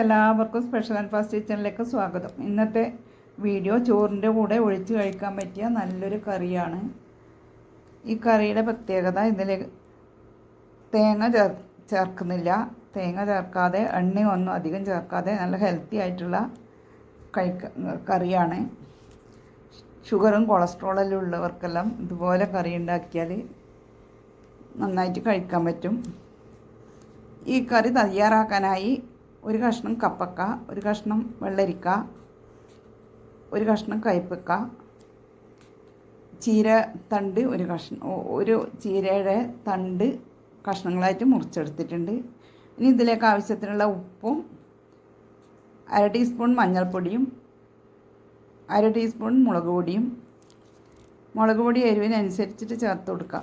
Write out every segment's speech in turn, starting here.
എല്ലാവർക്കും special and fast കിച്ചണിലേക്ക് സ്വാഗതം. ഇന്നത്തെ വീഡിയോ ചോറിന്റെ കൂടെ ഒഴിച്ച് കഴിക്കാൻ പറ്റിയ നല്ലൊരു കറിയാണ്. ഈ കറിയുടെ പ്രത്യേകത ഇതിൽ തേങ്ങ ചേർ ചേർക്കുന്നില്ല. തേങ്ങ ചേർക്കാതെ എണ്ണയൊന്നും അധികം ചേർക്കാതെ നല്ല ഹെൽത്തി ആയിട്ടുള്ള കഴിക്ക കറിയാണ്. ഷുഗറും കൊളസ്ട്രോളെല്ലാം ഉള്ളവർക്കെല്ലാം ഇതുപോലെ കറി ഉണ്ടാക്കിയാൽ നന്നായിട്ട് കഴിക്കാൻ പറ്റും. ഈ കറി തയ്യാറാക്കാനായി ഒരു കഷ്ണം കപ്പക്ക ഒരു കഷ്ണം വെള്ളരിക്ക ഒരു കഷ്ണം കയ്പക്ക ചീര തണ്ട് ഒരു കഷ്ണം ഒരു ചീരയുടെ തണ്ട് കഷ്ണങ്ങളായിട്ട് മുറിച്ചെടുത്തിട്ടുണ്ട്. ഇനി ഇതിലേക്ക് ആവശ്യത്തിനുള്ള ഉപ്പും അര ടീസ്പൂൺ മഞ്ഞൾപ്പൊടിയും അര ടീസ്പൂൺ മുളക് പൊടിയും മുളക് പൊടി എരിവിനനുസരിച്ചിട്ട് ചേർത്ത് കൊടുക്കുക.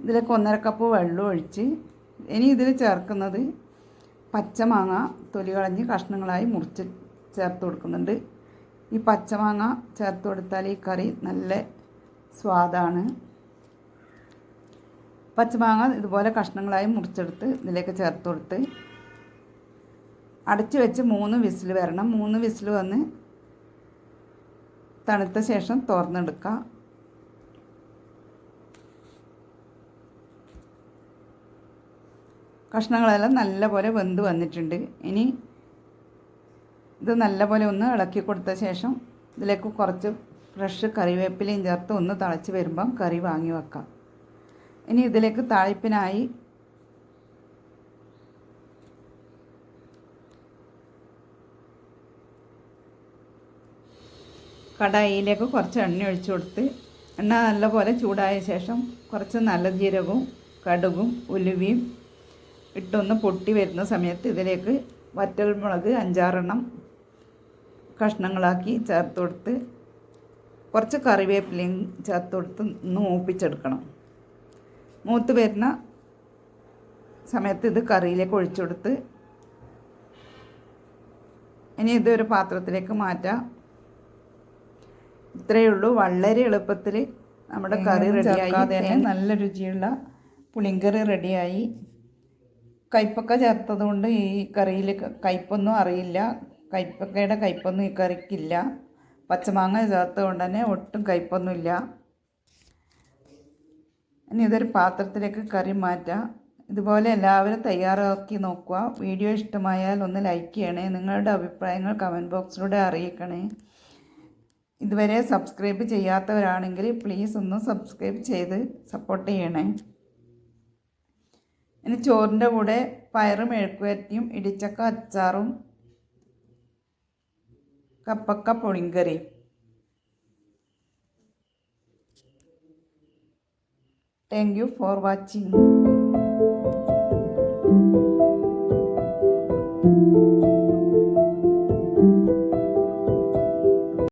ഇതിലേക്ക് ഒന്നര കപ്പ് വെള്ളം ഒഴിച്ച് ഇനി ഇതിൽ ചേർക്കുന്നത് പച്ചമാങ്ങ തൊലി കളഞ്ഞ് കഷ്ണങ്ങളായി മുറിച്ച് ചേർത്ത് കൊടുക്കുന്നുണ്ട്. ഈ പച്ചമാങ്ങ ചേർത്ത് കൊടുത്താൽ ഈ കറി നല്ല സ്വാദാണ്. പച്ചമാങ്ങ ഇതുപോലെ കഷ്ണങ്ങളായി മുറിച്ചെടുത്ത് ഇതിലേക്ക് ചേർത്ത് കൊടുത്ത് അടച്ചു വെച്ച് മൂന്ന് വിസിൽ വരണം. മൂന്ന് വിസിൽ വന്ന് തണുത്ത ശേഷം തുറന്നെടുക്കുക കഷ്ണങ്ങളെല്ലാം നല്ലപോലെ വെന്ത് വന്നിട്ടുണ്ട്. ഇനി ഇത് നല്ലപോലെ ഒന്ന് ഇളക്കി കൊടുത്ത ശേഷം ഇതിലേക്ക് കുറച്ച് ഫ്രഷ് കറിവേപ്പിലയും ചേർത്ത് ഒന്ന് തിളച്ച് വരുമ്പം കറി വാങ്ങി വെക്കാം. ഇനി ഇതിലേക്ക് താളിപ്പിനായി കടായിയിലേക്ക് കുറച്ച് എണ്ണ ഒഴിച്ചു കൊടുത്ത് എണ്ണ നല്ലപോലെ ചൂടായ ശേഷം കുറച്ച് നല്ല ജീരകവും കടുകും ഉലുവയും ഇട്ടൊന്ന് പൊട്ടി വരുന്ന സമയത്ത് ഇതിലേക്ക് വറ്റൽമുളക് അഞ്ചാറെണ്ണം കഷ്ണങ്ങളാക്കി ചേർത്ത് കൊടുത്ത് കുറച്ച് കറിവേപ്പിലയും ചേർത്ത് കൊടുത്ത് ഒന്ന് മൂപ്പിച്ചെടുക്കണം. മൂത്ത് വരുന്ന സമയത്ത് ഇത് കറിയിലേക്ക് ഒഴിച്ചു കൊടുത്ത് ഇനി ഇതൊരു പാത്രത്തിലേക്ക് മാറ്റാം. ഇത്രയേ ഉള്ളൂ. വളരെ എളുപ്പത്തിൽ നമ്മുടെ കറി റെഡിയായി. നല്ല രുചിയുള്ള പുളിങ്കറി റെഡിയായി. കയ്പക്ക ചേർത്തത് കൊണ്ട് ഈ കറിയിൽ കയ്പൊന്നും അറിയില്ല. കയ്പക്കയുടെ കയ്പൊന്നും ഈ കറിക്കില്ല. പച്ചമാങ്ങ ചേർത്തത് കൊണ്ട് തന്നെ ഒട്ടും കയ്പൊന്നുമില്ല. ഇനി ഇതൊരു പാത്രത്തിലേക്ക് കറി മാറ്റാം. ഇതുപോലെ എല്ലാവരും തയ്യാറാക്കി നോക്കുക. വീഡിയോ ഇഷ്ടമായാൽ ഒന്ന് ലൈക്ക് ചെയ്യണേ. നിങ്ങളുടെ അഭിപ്രായങ്ങൾ കമന്റ് ബോക്സിലൂടെ അറിയിക്കണേ. ഇതുവരെ സബ്സ്ക്രൈബ് ചെയ്യാത്തവരാണെങ്കിൽ പ്ലീസ് ഒന്ന് സബ്സ്ക്രൈബ് ചെയ്ത് സപ്പോർട്ട് ചെയ്യണേ. ഇനി ചോറിന്റെ കൂടെ പയറും മെഴുക്കുവരട്ടിയും ഇടിച്ചക്ക അച്ചാറും കപ്പക്ക പുളിങ്കറിയും താങ്ക് യു ഫോർ വാച്ചിങ്